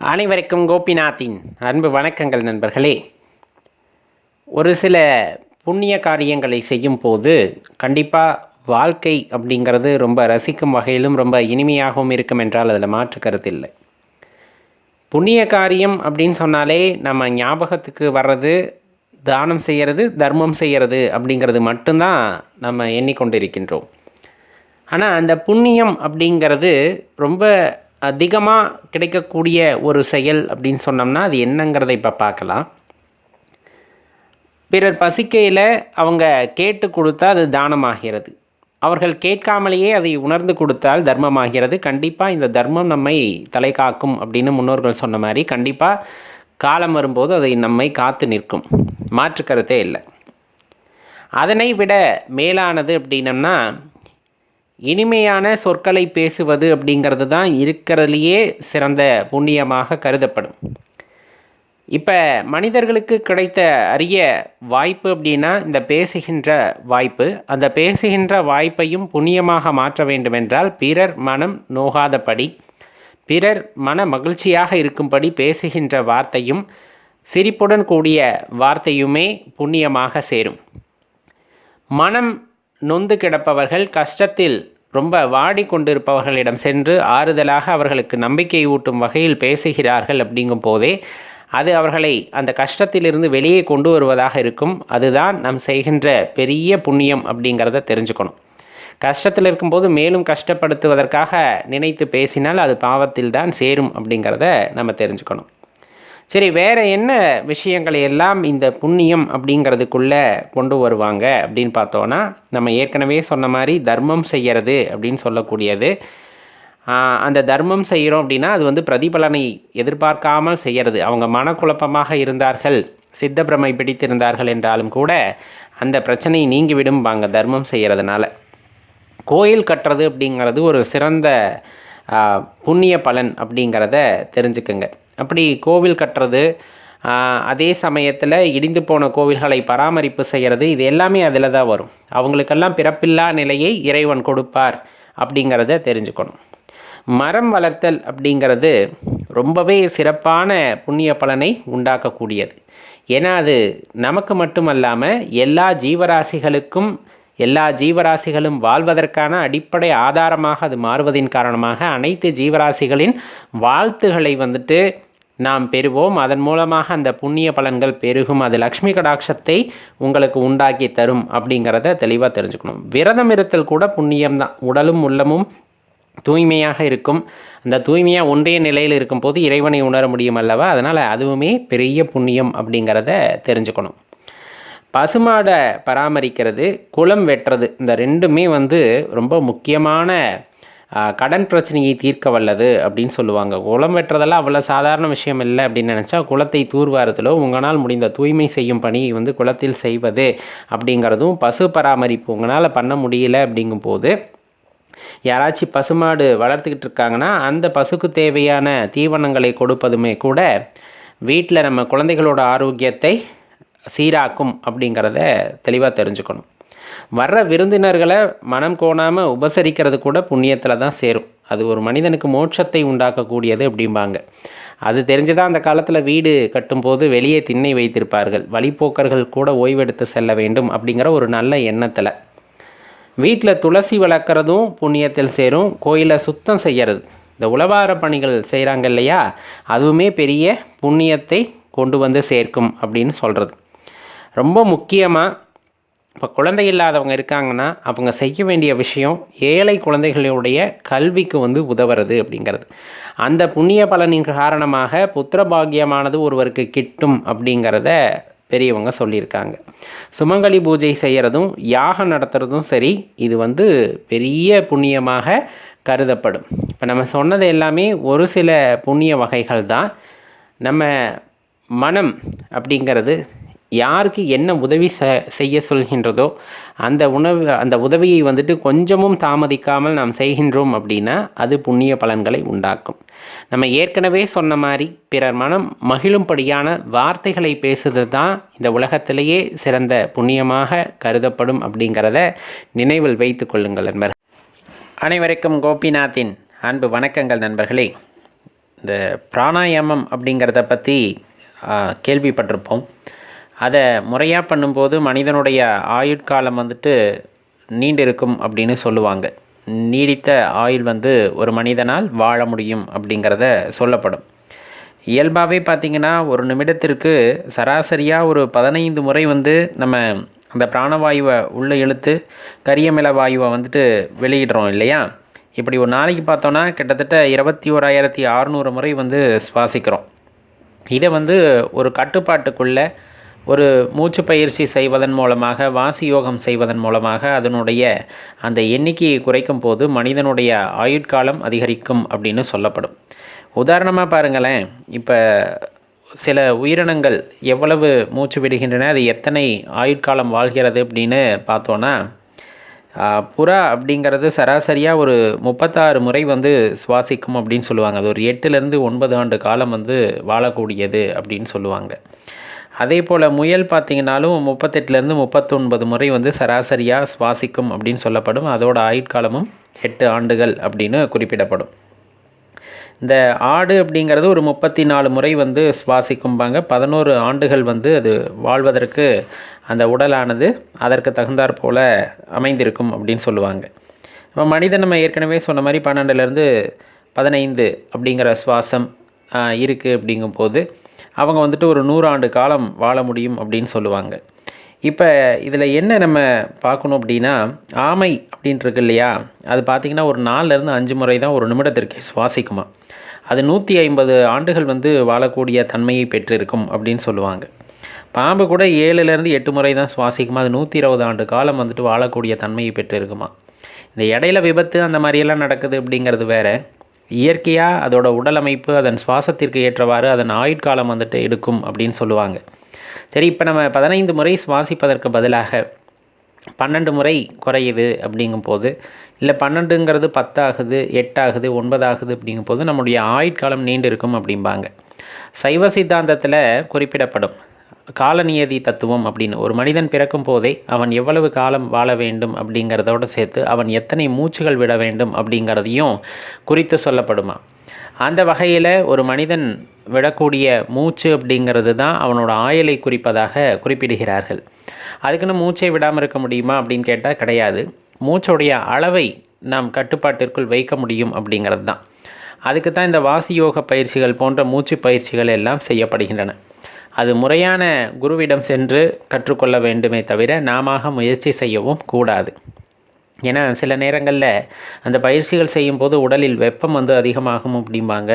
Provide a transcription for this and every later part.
அனைவருக்கும் கோபிநாத்தின் அன்பு வணக்கங்கள் நண்பர்களே. ஒரு சில புண்ணிய காரியங்களை செய்யும் போது கண்டிப்பாக வாழ்க்கை அப்படிங்கிறது ரொம்ப ரசிக்கும் வகையிலும் ரொம்ப இனிமையாகவும் இருக்கும் என்றால் அதில் மாற்று கருத்தில்லை புண்ணிய காரியம் அப்படின்னு சொன்னாலே நம்ம ஞாபகத்துக்கு வர்றது தானம் செய்கிறது தர்மம் செய்கிறது அப்படிங்கிறது மட்டும்தான் நம்ம எண்ணிக்கொண்டிருக்கின்றோம். ஆனால் அந்த புண்ணியம் அப்படிங்கிறது ரொம்ப அதிகமாக கிடைக்கக்கூடிய ஒரு செயல் அப்படின்னு சொன்னோம்னா அது என்னங்கிறத இப்போ பார்க்கலாம். பிறர் பசிக்கையில் அவங்க கேட்டு கொடுத்தா அது தானமாகிறது. அவர்கள் கேட்காமலேயே அதை உணர்ந்து கொடுத்தால் தர்மமாகிறது. கண்டிப்பாக இந்த தர்மம் நம்மை தலை காக்கும் அப்படின்னு முன்னோர்கள் சொன்ன மாதிரி கண்டிப்பாக காலம் வரும்போது அதை நம்மை காத்து நிற்கும். மாற்று கருத்தே இல்லை. அதனை விட மேலானது அப்படின்னம்னா இனிமையான சொற்களை பேசுவது அப்படிங்கிறது தான் இருக்கிறதுலையே சிறந்த புண்ணியமாக கருதப்படும். இப்போ மனிதர்களுக்கு கிடைத்த அரிய வாய்ப்பு அப்படின்னா இந்த பேசுகின்ற வாய்ப்பு. அந்த பேசுகின்ற வாய்ப்பையும் புண்ணியமாக மாற்ற வேண்டுமென்றால் பிறர் மனம் நோகாதபடி பிறர் மன மகிழ்ச்சியாக இருக்கும்படி பேசுகின்ற வார்த்தையும் சிரிப்புடன் கூடிய வார்த்தையுமே புண்ணியமாக சேரும். மனம் நொந்து கிடப்பவர்கள் கஷ்டத்தில் ரொம்ப வாடி கொண்டிருப்பவர்களிடம் சென்று ஆறுதலாக அவர்களுக்கு நம்பிக்கை ஊட்டும் வகையில் பேசுகிறார்கள் அப்படிங்கும் போதே அது அவர்களை அந்த கஷ்டத்திலிருந்து வெளியே கொண்டு வருவதாக இருக்கும். அதுதான் நம் செய்கின்ற பெரிய புண்ணியம் அப்படிங்கிறத தெரிஞ்சுக்கணும். கஷ்டத்தில் இருக்கும்போது மேலும் கஷ்டப்படுத்துவதற்காக நினைத்து பேசினால் அது பாவத்தில் தான் சேரும் அப்படிங்கிறத நம்ம தெரிஞ்சுக்கணும். சரி வேறு என்ன விஷயங்களை எல்லாம் இந்த புண்ணியம் அப்படிங்கிறதுக்குள்ளே கொண்டு வருவாங்க அப்படின்னு பார்த்தோன்னா நம்ம ஏற்கனவே சொன்ன மாதிரி தர்மம் செய்கிறது அப்படின்னு சொல்லக்கூடியது. அந்த தர்மம் செய்கிறோம் அப்படின்னா அது வந்து பிரதிபலனை எதிர்பார்க்காமல் செய்கிறது அவங்க மனக்குழப்பமாக இருந்தார்கள் சித்தப்பிரமை பிடித்திருந்தார்கள் என்றாலும் கூட அந்த பிரச்சனை நீங்கி விடும்பாங்க தர்மம் செய்கிறதுனால கோயில் கட்டுறது அப்படிங்கிறது ஒரு சிறந்த புண்ணிய பலன் அப்படிங்கிறத தெரிஞ்சுக்குங்க. அப்படி கோவில் கட்டுறது அதே சமயத்தில் இடிந்து போன கோவில்களை பராமரிப்பு செய்கிறது இது எல்லாமே அதில் தான் வரும். அவங்களுக்கெல்லாம் பிறப்பில்லா நிலையை இறைவன் கொடுப்பார் அப்படிங்கிறத தெரிஞ்சுக்கணும். மரம் வளர்த்தல் அப்படிங்கிறது ரொம்பவே சிறப்பான புண்ணிய பலனை உண்டாக்கக்கூடியது. ஏன்னா அது நமக்கு மட்டுமல்லாமல் எல்லா ஜீவராசிகளுக்கும் எல்லா ஜீவராசிகளும் வாழ்வதற்கான அடிப்படை ஆதாரமாக அது மாறுவதின் காரணமாக அனைத்து ஜீவராசிகளின் வாழ்த்துகளை வந்துட்டு நாம் பெறுவோம். அதன் மூலமாக அந்த புண்ணிய பலன்கள் பெருகும். அது லக்ஷ்மி கடாட்சத்தை உங்களுக்கு உண்டாக்கி தரும் அப்படிங்கிறத தெளிவாக தெரிஞ்சுக்கணும். விரதம் இருத்தல் கூட புண்ணியம்தான் உடலும் உள்ளமும் தூய்மையாக இருக்கும். அந்த தூய்மையாக ஒன்றிய நிலையில் இருக்கும்போது இறைவனை உணர முடியும் அல்லவா? அதனால் அதுவுமே பெரிய புண்ணியம் அப்படிங்கிறத தெரிஞ்சுக்கணும். பசுமாடை பராமரிக்கிறது குளம் வெட்டுறது இந்த ரெண்டுமே வந்து ரொம்ப முக்கியமான கடன் பிரச்சனையை தீர்க்க வல்லது அப்படின்னு சொல்லுவாங்க. குளம் வெட்டுறதெல்லாம் அவ்வளோ சாதாரண விஷயம் இல்லை அப்படின்னு நினச்சா குளத்தை தூர்வாரத்திலோ உங்களால் முடிந்த தூய்மை செய்யும் பணியை வந்து குளத்தில் செய்வது அப்படிங்கிறதும் பசு பராமரிப்பு. உங்களால் பண்ண முடியல அப்படிங்கும்போது யாராச்சும் பசுமாடு வளர்த்துக்கிட்டு இருக்காங்கன்னா அந்த பசுக்கு தேவையான தீவனங்களை கொடுப்பதுமே கூட வீட்டில் நம்ம குழந்தைகளோட ஆரோக்கியத்தை சீராக்கும் அப்படிங்கிறத தெளிவாக தெரிஞ்சுக்கணும். வர்ற விருந்தினர்களை மனம் கோணாமல் உபசரிக்கிறது கூட புண்ணியத்தில் தான் சேரும். அது ஒரு மனிதனுக்கு மோட்சத்தை உண்டாக்கக்கூடியது அப்படிம்பாங்க. அது தெரிஞ்சுதான் அந்த காலத்தில் வீடு கட்டும்போது வெளியே திண்ணை வைத்திருப்பார்கள். வழிப்போக்கர்கள் கூட ஓய்வெடுத்து செல்ல வேண்டும் அப்படிங்கிற ஒரு நல்ல எண்ணத்தில். வீட்டில் துளசி வளர்க்குறதும் புண்ணியத்தில் சேரும். கோயிலை சுத்தம் செய்கிறது இந்த உளவார பணிகள் செய்கிறாங்க இல்லையா? அதுவுமே பெரிய புண்ணியத்தை கொண்டு வந்து சேர்க்கும் அப்படின்னு சொல்கிறது ரொம்ப முக்கியமாக இப்போ குழந்தை இல்லாதவங்க இருக்காங்கன்னா அவங்க செய்ய வேண்டிய விஷயம் ஏழை குழந்தைகளுடைய கல்விக்கு வந்து உதவுறது அப்படிங்கிறது. அந்த புண்ணிய பலனின் காரணமாக புத்திர பாக்கியமானது ஒருவருக்கு கிட்டும் அப்படிங்கிறத பெரியவங்க சொல்லியிருக்காங்க. சுமங்கலி பூஜை செய்கிறதும் யாகம் நடத்துகிறதும் சரி இது வந்து பெரிய புண்ணியமாக கருதப்படும். இப்போ நம்ம சொன்னது எல்லாமே ஒரு சில புண்ணிய வகைகள் தான் நம்ம மனம் அப்படிங்கிறது யாருக்கு என்ன உதவி செ செய்ய சொல்கின்றதோ அந்த உணவு அந்த உதவியை வந்துட்டு கொஞ்சமும் தாமதிக்காமல் நாம் செய்கின்றோம் அப்படின்னா அது புண்ணிய பலன்களை உண்டாக்கும். நம்ம ஏற்கனவே சொன்ன மாதிரி பிறர் மனம் மகிழும்படியான வார்த்தைகளை பேசுவது தான் இந்த உலகத்திலேயே சிறந்த புண்ணியமாக கருதப்படும் அப்படிங்கிறத நினைவில் வைத்து கொள்ளுங்கள் நண்பர் அனைவருக்கும் கோபிநாத்தின் அன்பு வணக்கங்கள் நண்பர்களே. இந்த பிராணாயாமம் அப்படிங்கிறத பற்றி கேள்விப்பட்டிருப்போம். அதை முறையாக பண்ணும்போது மனிதனுடைய ஆயுட்காலம் வந்துட்டு நீண்டிருக்கும் அப்படின்னு சொல்லுவாங்க. நீடித்த ஆயுள் வந்து ஒரு மனிதனால் வாழ முடியும் அப்படிங்கிறத சொல்லப்படும். இயல்பாகவே பார்த்திங்கன்னா ஒரு நிமிடத்திற்கு சராசரியாக ஒரு பதினைந்து முறை வந்து நம்ம அந்த பிராணவாயுவை உள்ளே இழுத்து கரியமில வாயுவை வந்துட்டு வெளியிடுறோம் இல்லையா? இப்படி ஒரு நாளைக்கு பார்த்தோன்னா கிட்டத்தட்ட இருபத்தி ஓராயிரத்தி அறநூறு முறை வந்து சுவாசிக்கிறோம். இதை வந்து ஒரு கட்டுப்பாட்டுக்குள்ளே ஒரு மூச்சு பயிற்சி செய்வதன் மூலமாக வாசி யோகம் செய்வதன் மூலமாக அதனுடைய அந்த எண்ணிக்கையை குறைக்கும் போது மனிதனுடைய ஆயுட்காலம் அதிகரிக்கும் அப்படின்னு சொல்லப்படும். உதாரணமாக பாருங்களேன். இப்போ சில உயிரினங்கள் எவ்வளவு மூச்சு விடுகின்றன அது எத்தனை ஆயுட்காலம் வாழ்கிறது அப்படின்னு பார்த்தோன்னா புறா அப்படிங்கிறது சராசரியாக ஒரு முப்பத்தாறு முறை வந்து சுவாசிக்கும் அப்படின்னு சொல்லுவாங்க. அது ஒரு எட்டுலேருந்து ஒன்பது ஆண்டு காலம் வந்து வாழக்கூடியது அப்படின்னு சொல்லுவாங்க. அதே போல் முயல் பார்த்திங்கனாலும் முப்பத்தெட்டுலேருந்து முப்பத்தொன்பது முறை வந்து சராசரியாக சுவாசிக்கும் அப்படின்னு சொல்லப்படும். அதோட ஆயுட்காலமும் எட்டு ஆண்டுகள் அப்படின்னு குறிப்பிடப்படும். இந்த ஆடு அப்படிங்கிறது ஒரு முப்பத்தி நாலு முறை வந்து சுவாசிக்கும்பாங்க. பதினோரு ஆண்டுகள் வந்து அது வாழ்வதற்கு அந்த உடலானது அதற்கு தகுந்தாற் போல் அமைந்திருக்கும் அப்படின்னு சொல்லுவாங்க. இப்போ மனிதன் நம்ம ஏற்கனவே சொன்ன மாதிரி பன்னெண்டுலேருந்து பதினைந்து அப்படிங்கிற சுவாசம் இருக்குது அப்படிங்கும்போது அவங்க வந்துட்டு ஒரு நூறாண்டு காலம் வாழ முடியும் அப்படின்னு சொல்லுவாங்க. இப்போ இதில் என்ன நம்ம பார்க்கணும் அப்படின்னா ஆமை அப்படின்ட்டுருக்கு இல்லையா? அது பார்த்திங்கன்னா ஒரு நாலுலேருந்து அஞ்சு முறை தான் ஒரு நிமிடத்திற்கு சுவாசிக்குமா? அது நூற்றி ஐம்பது ஆண்டுகள் வந்து வாழக்கூடிய தன்மையை பெற்றிருக்கும் அப்படின்னு சொல்லுவாங்க. பாம்பு கூட ஏழுலேருந்து எட்டு முறை தான் சுவாசிக்குமா? அது நூற்றி இருபது ஆண்டு காலம் வந்துட்டு வாழக்கூடிய தன்மையை பெற்றிருக்குமா? இந்த இடையில விபத்து அந்த மாதிரியெல்லாம் நடக்குது அப்படிங்கிறது வேறு. இயற்கையாக அதோட உடலமைப்பு அதன் சுவாசத்திற்கு ஏற்றவாறு அதன் ஆயுட்காலம் வந்துட்டு எடுக்கும் அப்படின்னு சொல்லுவாங்க. சரி இப்போ நம்ம பதினைந்து முறை சுவாசிப்பதற்கு பதிலாக பன்னெண்டு முறை குறையுது அப்படிங்கும் போது இல்லை பன்னெண்டுங்கிறது பத்தாகுது எட்டாகுது ஒன்பதாகுது அப்படிங்கும் போது நம்முடைய ஆயுட்காலம் நீண்டு இருக்கும் அப்படிம்பாங்க. சைவ சித்தாந்தத்தில் குறிப்பிடப்படும். காலநியதி தத்துவம் அப்படின்னு. ஒரு மனிதன் பிறக்கும் போதே அவன் எவ்வளவு காலம் வாழ வேண்டும் அப்படிங்கிறதோடு சேர்த்து அவன் எத்தனை மூச்சுகள் விட வேண்டும் அப்படிங்கிறதையும் குறித்து சொல்லப்படுமா. அந்த வகையில் ஒரு மனிதன் விடக்கூடிய மூச்சு அப்படிங்கிறது தான் அவனோட ஆயலை குறிப்பதாக குறிப்பிடுகிறார்கள். அதுக்குன்னு மூச்சை விடாமல் இருக்க முடியுமா அப்படின்னு கேட்டால் கிடையாது. மூச்சோடைய அளவை நாம் கட்டுப்பாட்டிற்குள் வைக்க முடியும் அப்படிங்கிறது தான். அதுக்கு தான் இந்த வாசி யோக பயிற்சிகள் போன்ற மூச்சு பயிற்சிகள் எல்லாம் செய்யப்படுகின்றன. அது முறையான குருவிடம் சென்று கற்றுக்கொள்ள வேண்டுமே தவிர நாம முயற்சி செய்யவும் கூடாது. ஏன்னா சில நேரங்களில் அந்த பயிற்சிகள் செய்யும்போது உடலில் வெப்பம் வந்து அதிகமாகும் அப்படிம்பாங்க.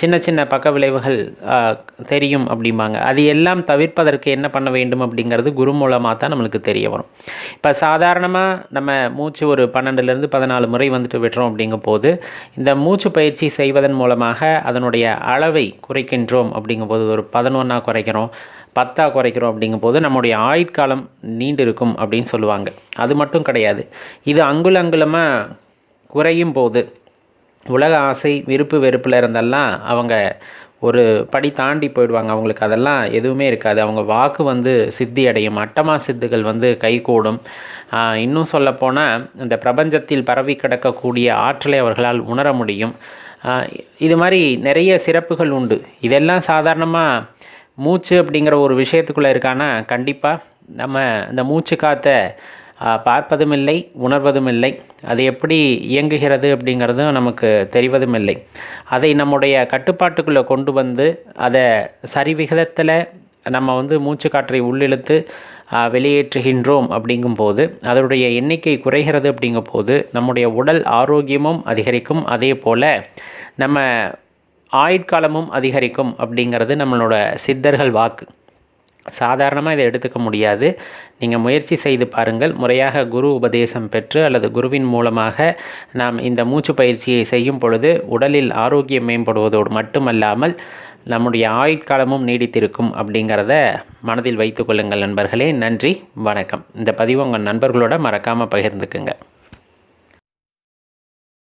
சின்ன சின்ன பக்க விளைவுகள் தெரியும் அப்படிம்பாங்க. அது எல்லாம் தவிர்ப்பதற்கு என்ன பண்ண வேண்டும் அப்படிங்கிறது குரு மூலமாக தான் நம்மளுக்கு தெரிய வரும். இப்போ சாதாரணமாக நம்ம மூச்சு ஒரு பன்னெண்டுலேருந்து பதினாலு முறை வந்துட்டு விடுறோம் அப்படிங்கும் போது இந்த மூச்சு பயிற்சி செய்வதன் மூலமாக அதனுடைய அளவை குறைக்கின்றோம் அப்படிங்கும்போது ஒரு பதினொன்றா குறைக்கிறோம் பத்தாக குறைக்கிறோம் அப்படிங்கும்போது நம்முடைய ஆயுட்காலம் நீண்டு இருக்கும் அப்படின்னு சொல்லுவாங்க. அது மட்டும் கிடையாது. இது அங்குல அங்குலமாக குறையும் போது உலக ஆசை விருப்பு வெறுப்பில் இருந்தெல்லாம் அவங்க ஒரு படி தாண்டி போயிடுவாங்க. அவங்களுக்கு அதெல்லாம் எதுவுமே இருக்காது. அவங்க வாக்கு வந்து சித்தி அடையும். அட்டமா சித்துகள் வந்து கைகூடும். இன்னும் சொல்லப்போனால் இந்த பிரபஞ்சத்தில் பரவி கிடக்கக்கூடிய ஆற்றலை அவர்களால் உணர முடியும். இது மாதிரி நிறைய சிறப்புகள் உண்டு. இதெல்லாம் சாதாரணமாக மூச்சு அப்படிங்கிற ஒரு விஷயத்துக்குள்ளே இருக்கானா? கண்டிப்பாக நம்ம இந்த மூச்சு காற்றை பார்ப்பதுமில்லை உணர்வதுமில்லை. அது எப்படி இயங்குகிறது அப்படிங்கிறதும் நமக்கு தெரிவதும் இல்லை அதை நம்முடைய கட்டுப்பாட்டுக்குள்ளே கொண்டு வந்து அதை சரிவிகிதத்தில் நம்ம வந்து மூச்சு காற்றை உள்ளிழுத்து வெளியேற்றுகின்றோம் அப்படிங்கும்போது அதனுடைய எண்ணிக்கை குறைகிறது அப்படிங்கும்போது நம்முடைய உடல் ஆரோக்கியமும் அதிகரிக்கும். அதே போல் நம்ம ஆயுட்காலமும் அதிகரிக்கும் அப்படிங்கிறது நம்மளோட சித்தர்கள் வாக்கு. சாதாரணமாக இதை எடுத்துக்க முடியாது. நீங்கள் முயற்சி செய்து பாருங்கள். முறையாக குரு உபதேசம் பெற்று அல்லது குருவின் மூலமாக நாம் இந்த மூச்சு பயிற்சியை செய்யும் பொழுது உடலில் ஆரோக்கியம் மேம்படுவதோடு மட்டுமல்லாமல் நம்முடைய ஆயுட்காலமும் நீடித்திருக்கும் அப்படிங்கிறத மனதில் வைத்துக்கொள்ளுங்கள் நண்பர்களே. நன்றி. வணக்கம். இந்த பதிவு உங்கள் நண்பர்களோட மறக்காமல் பகிர்ந்துக்குங்க.